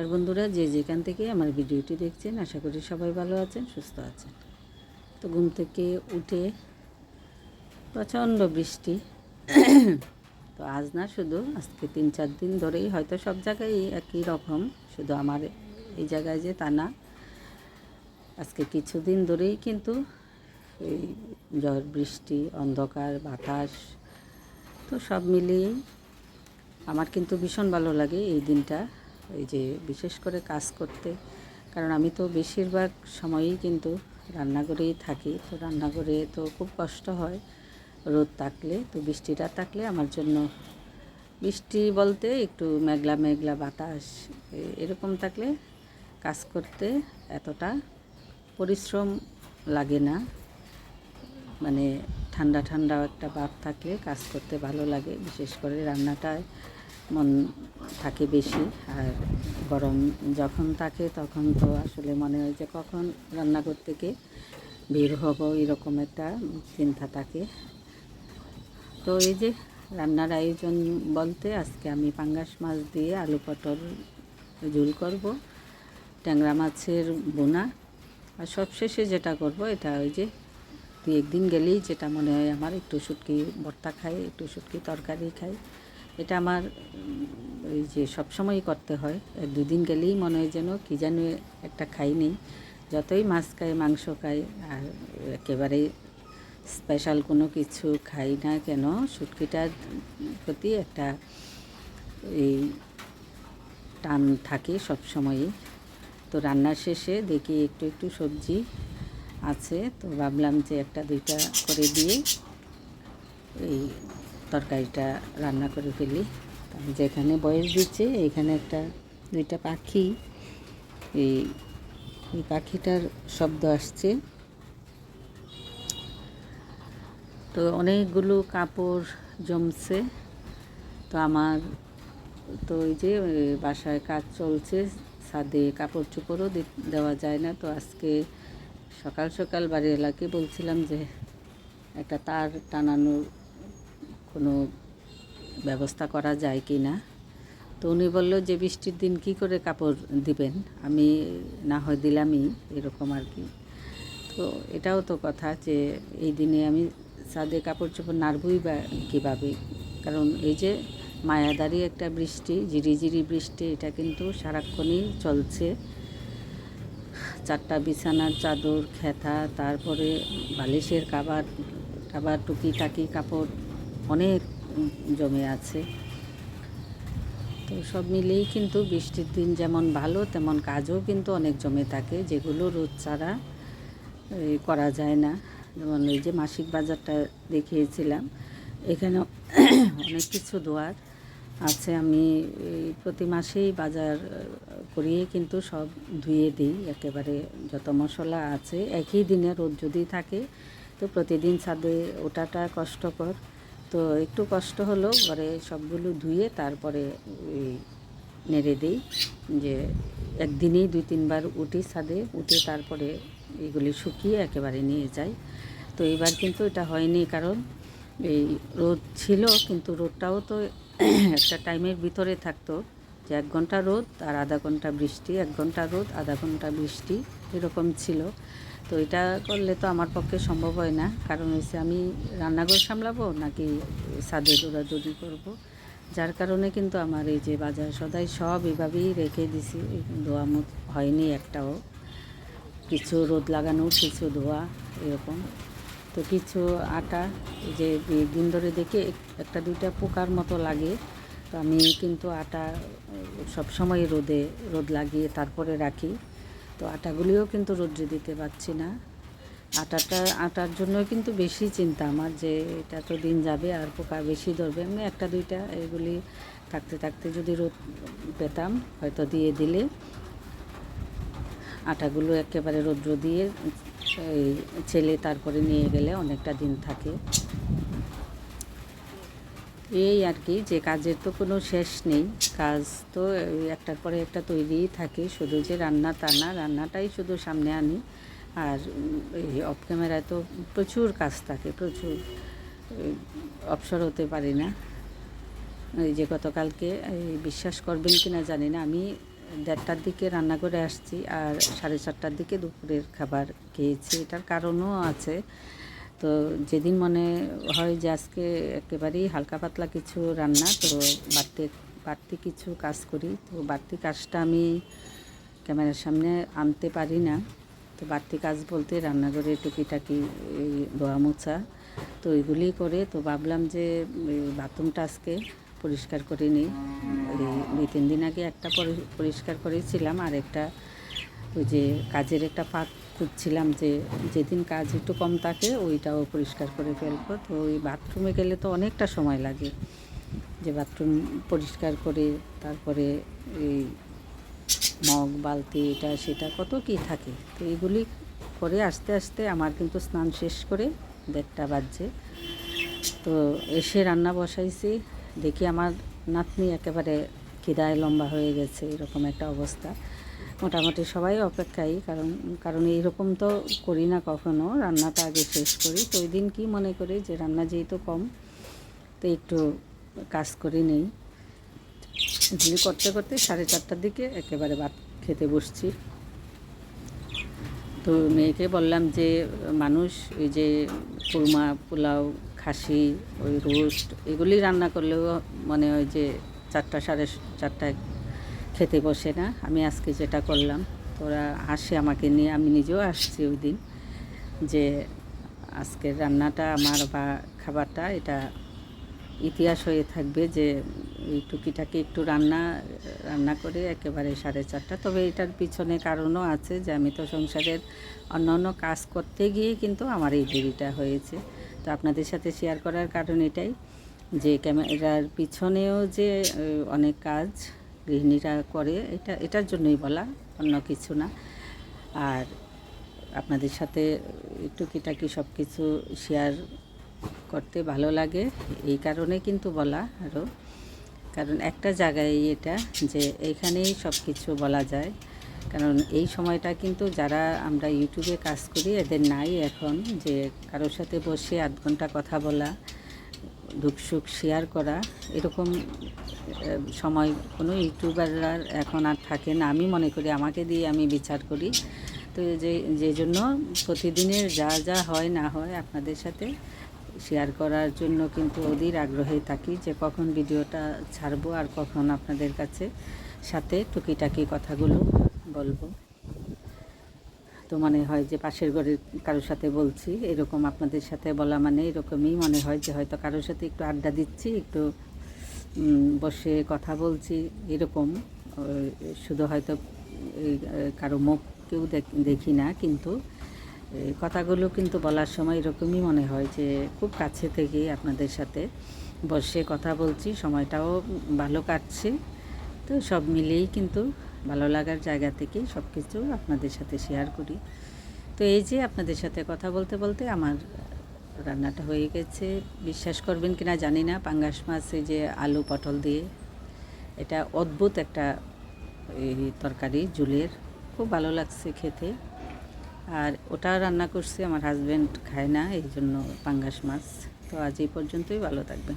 আর বন্ধুরা, যে যেখান থেকে আমার ভিডিওটি দেখছেন, আশা করি সবাই ভালো আছেন, সুস্থ আছেন। তো ঘুম থেকে উঠে প্রচণ্ড বৃষ্টি। তো আজ না শুধু, আজকে তিন চার দিন ধরেই হয়তো সব জায়গায় একই রকম, শুধু আমার এই জায়গায় যে তা না। আজকে কিছুদিন ধরেই কিন্তু এই ঝড়, বৃষ্টি, অন্ধকার, বাতাস, তো সব মিলিয়ে আমার কিন্তু ভীষণ ভালো লাগে এই দিনটা। এই যে বিশেষ করে কাজ করতে। কারণ আমি তো বেশিরভাগ সময়ই কিন্তু রান্নাঘরেই থাকি। তো রান্নাঘরে তো খুব কষ্ট হয় রোদ থাকলে। তো বৃষ্টিটা থাকলে আমার জন্য বৃষ্টি বলতে একটু মেঘলা মেঘলা বাতাস এরকম থাকলে কাজ করতে এতটা পরিশ্রম লাগে না। মানে ঠান্ডা ঠান্ডা একটা ভাব থাকলে কাজ করতে ভালো লাগে। বিশেষ করে রান্নাটায় মন থাকে বেশি আর গরম যখন থাকে তখন তো আসলে মনে হয় যে কখন রান্নাঘর থেকে বের হব, এরকম একটা চিন্তা থাকে। তো এই যে রান্নার আয়োজন বলতে আজকে আমি পাঙ্গাস মাছ দিয়ে আলু পটল ঝোল করব, ট্যাংরা মাছের বোনা আর সবশেষে যেটা করব এটা ওই যে দু একদিন গেলেই যেটা মনে হয় আমার একটু শুটকি ভর্তা খাই, একটু শুটকি তরকারি খাই। এটা আমার ওই যে সবসময়ই করতে হয়। দুদিন গেলেই মনে হয় যেন কী যেন একটা খাই নেই। যতই মাছ খাই, মাংস খাই, আর একেবারে স্পেশাল কোনো কিছু খাই না কেন শুটকিটার প্রতি একটা এই টান থাকে সব সময়ই। তো রান্নার শেষে দেখি একটু একটু সবজি আছে, তো ভাবলাম যে একটা দুইটা করে দিয়ে এই তরকারিটা রান্না করে ফেলি। যেখানে বয়স দিচ্ছে, এখানে একটা দুইটা পাখি। এই এই পাখিটার শব্দ আসছে। তো অনেকগুলো কাপড় জমছে। তো আমার, তো ওই যে বাসায় কাজ চলছে। ছাদে কাপড় চোপড়ও দেওয়া যায় না। তো আজকে সকাল সকাল বাড়ি এলাকে বলছিলাম যে, একটা তার টানানোর কোনো ব্যবস্থা করা যায় কি না? তো উনি বলল, যে বৃষ্টির দিন কি করে কাপড় দিবেন? আমি না হয় দিলামই। এরকম আর কি। তো এটাও তো কথা যে এই দিনে আমি সাদে কাপড় চোপড় নাড়বই বা কীভাবে? কারণ এই যে মায়াদারি একটা বৃষ্টি, ঝিরিঝিরি বৃষ্টি, এটা কিন্তু সারাক্ষণই চলছে। চারটা বিছানার চাদর, খেতা, তারপরে বালিশের কাবার কাবার টুকিটাকি কাপড় অনেক জমে আছে। তো সব মিলেই কিন্তু বৃষ্টির দিন যেমন ভালো, তেমন কাজও কিন্তু অনেক জমে থাকে, যেগুলো রোদ ছাড়া করা যায় না। যেমন এই যে মাসিক বাজারটা দেখিয়েছিলাম এখানে অনেক কিছু দোয়ার আছে। আমি প্রতি মাসেই বাজার করিয়ে কিন্তু সব ধুয়ে দিই, একেবারে যত মশলা আছে, একই দিনে রোদ যদি থাকে, তো প্রতিদিন ছাদে ওঠাটা কষ্টকর। তো একটু কষ্ট হলো, পরে সবগুলো ধুয়ে তারপরে নেড়ে দিই যে একদিনেই দুই তিনবার উঠি ছাদে, উঠে তারপরে এগুলি শুকিয়ে একেবারে নিয়ে যাই। তো এবার কিন্তু এটা হয়নি কারণ এই রোদ ছিল, কিন্তু রোদটাও তো একটা টাইমের ভিতরে থাকতো। যে এক ঘণ্টা রোদ আর আধা ঘণ্টা বৃষ্টি, এক ঘণ্টা রোদ, আধা ঘণ্টা বৃষ্টি এরকম ছিল। তো এটা করলে তো আমার পক্ষে সম্ভব হয় না। কারণ হচ্ছে আমি রান্নাঘর সামলাবো নাকি ছাদে দৌড়াদৌড়ি করব? যার কারণে কিন্তু আমার এই যে বাজার সদাই সব এভাবেই রেখে দিছি। ধোয়া মুখ হয়নি একটাও। কিছু রোদ লাগানো, কিছু ধোয়া এরকম। তো কিছু আটা যে দিন ধরে দেখে একটা দুইটা পোকার মতো লাগে। তো আমি কিন্তু আটা সব সময় রোদে, রোদ লাগিয়ে তারপরে রাখি। তো আটাগুলিও কিন্তু রোদ্রে দিতে পারছি না। আটাটা, আটার জন্য কিন্তু বেশি চিন্তা আমার যে এটা তো দিন যাবে আর পোকা বেশি ধরবে। এমনি একটা, দুইটা এগুলি থাকতে থাকতে যদি রোদ পেতাম হয়তো দিয়ে দিলে। আটাগুলো একেবারে রৌদ্র দিয়ে, এই ছেলে তারপরে নিয়ে গেলে অনেকটা দিন থাকে। এই আর কি, যে কাজের তো কোনো শেষ নেই। কাজ তো একটার পরে একটা তৈরিই থাকে, শুধু যে রান্না তা না, রান্নাটাই শুধু সামনে আনি। আর এই অফ ক্যামেরায় তো প্রচুর কাজ থাকে, প্রচুর অবসর হতে পারি না। এই যে গতকালকে বিশ্বাস করবেন কি না জানি না, আমি দেড়টার দিকে রান্না করে আসছি আর সাড়ে চারটার দিকে দুপুরের খাবার খেয়েছি। এটার কারণও আছে। তো যেদিন মনে হয় যে আজকে একেবারেই হালকা পাতলা কিছু রান্না, তো বাড়তি বাড়তি কিছু কাজ করি। তো বাড়তি কাজটা আমি ক্যামেরার সামনে আনতে পারি না। তো বাড়তি কাজ বলতে রান্নাঘরে টুকিটাকি এই ধোয়া মোছা, তো এগুলি করে। তো ভাবলাম যে বাথরুমটা আজকে পরিষ্কার করে নিই। দুই তিন দিন আগে একটা পরি- পরিষ্কার করেছিলাম, আর একটা ওই যে কাজের একটা ফাঁক খুঁজছিলাম যে যেদিন কাজ একটু কম থাকে ওইটাও পরিষ্কার করে ফেলব। তো ওই বাথরুমে গেলে তো অনেকটা সময় লাগে। যে বাথরুম পরিষ্কার করে তারপরে এই মগ, বালতি, এটা, সেটা কত কি থাকে। তো এগুলি করে আস্তে আস্তে আমার কিন্তু স্নান শেষ করে দেড়টা বাজছে। তো এসে রান্না বসাইছি। দেখি আমার নাতনি একেবারে খিদায় লম্বা হয়ে গেছে, এরকম একটা অবস্থা। মোটামুটি সবাই অপেক্ষায় কারণ কারণ এইরকম তো করি না কখনো, রান্নাটা আগে শেষ করি। তো ওই দিন কী মনে করি যে রান্না যেহেতু কম, তো একটু কাজ করে নেই। এগুলি করতে করতে সাড়ে চারটার দিকে একেবারে ভাত খেতে বসছি। তো মেয়েকে বললাম যে, মানুষ, এই যে কুরমা, পোলাও, খাসি, ওই রোস্ট, এগুলি রান্না করলেও মনে হয় যে চারটা, সাড়ে চারটায় খেতে বসে না। আমি আজকে যেটা করলাম, তোরা হাসে আমাকে নিয়ে, আমি নিজেও আসছি ওই দিন যে আজকের রান্নাটা আমার বা খাবারটা, এটা ইতিহাস হয়ে থাকবে যে এই টুকিটাকি একটু রান্না রান্না করে একেবারে সাড়ে চারটা। তবে এটার পিছনে কারণও আছে যে আমি তো সংসারের অন্য অন্য কাজ করতে গিয়ে কিন্তু আমার এই দেরিটা হয়েছে। তো আপনাদের সাথে শেয়ার করার কারণ এটাই। যে ক্যামেরার পিছনেও যে অনেক কাজ গৃহিণীরা করে, এটা, এটার জন্যই বলা, অন্য কিছু না। আর আপনাদের সাথে টুকিটাকি সব কিছু শেয়ার করতে ভালো লাগে, এই কারণে কিন্তু বলা আরও কারণ একটা জায়গায় এটা যে, এইখানেই সব কিছু বলা যায়। কারণ এই সময়টা কিন্তু যারা আমরা ইউটিউবে কাজ করি, এদের নাই এখন যে কারোর সাথে বসে আধ ঘণ্টা কথা বলা দুঃখ সুখ শেয়ার করা, এরকম সময় কোনো ইউটিউবাররা এখন আর থাকে না। আমি মনে করি আমাকে দিয়ে আমি বিচার করি। তো যে যে জন্য প্রতিদিনের যা যা হয় না হয় আপনাদের সাথে শেয়ার করার জন্য কিন্তু অধীর আগ্রহে থাকি যে কখন ভিডিওটা ছাড়বো আর কখন আপনাদের কাছে সাথে টুকিটাকি কথাগুলো বলব। তো মনে হয় যে পাশের ঘরের কারোর সাথে বলছি, এরকম আপনাদের সাথে বলা মানে এরকমই মনে হয় যে হয়তো কারোর সাথে একটু আড্ডা দিচ্ছি, একটু বসে কথা বলছি, এরকম। শুধু হয়তো কারও মুখ কেউ দেখ- না, কিন্তু কথাগুলো কিন্তু বলার সময় এরকমই মনে হয় যে খুব কাছে থেকে আপনাদের সাথে বসে কথা বলছি, সময়টাও ভালো কাটছে। তো সব মিলেই কিন্তু ভালো লাগার জায়গা থেকেই সব কিছু আপনাদের সাথে শেয়ার করি। তো এই যে আপনাদের সাথে কথা বলতে বলতে আমার রান্নাটা হয়ে গেছে। বিশ্বাস করবেন কিনা জানি না, পাঙ্গাস মাছ এই যে আলু পটল দিয়ে। এটা অদ্ভুত একটা এই তরকারি জুলের খুব ভালো লাগছে খেতে। আর ওটা রান্না করছি, আমার হাজব্যান্ড খায় না এই জন্য পাঙ্গাস মাছ। তো আজ এই পর্যন্তই, ভালো থাকবেন।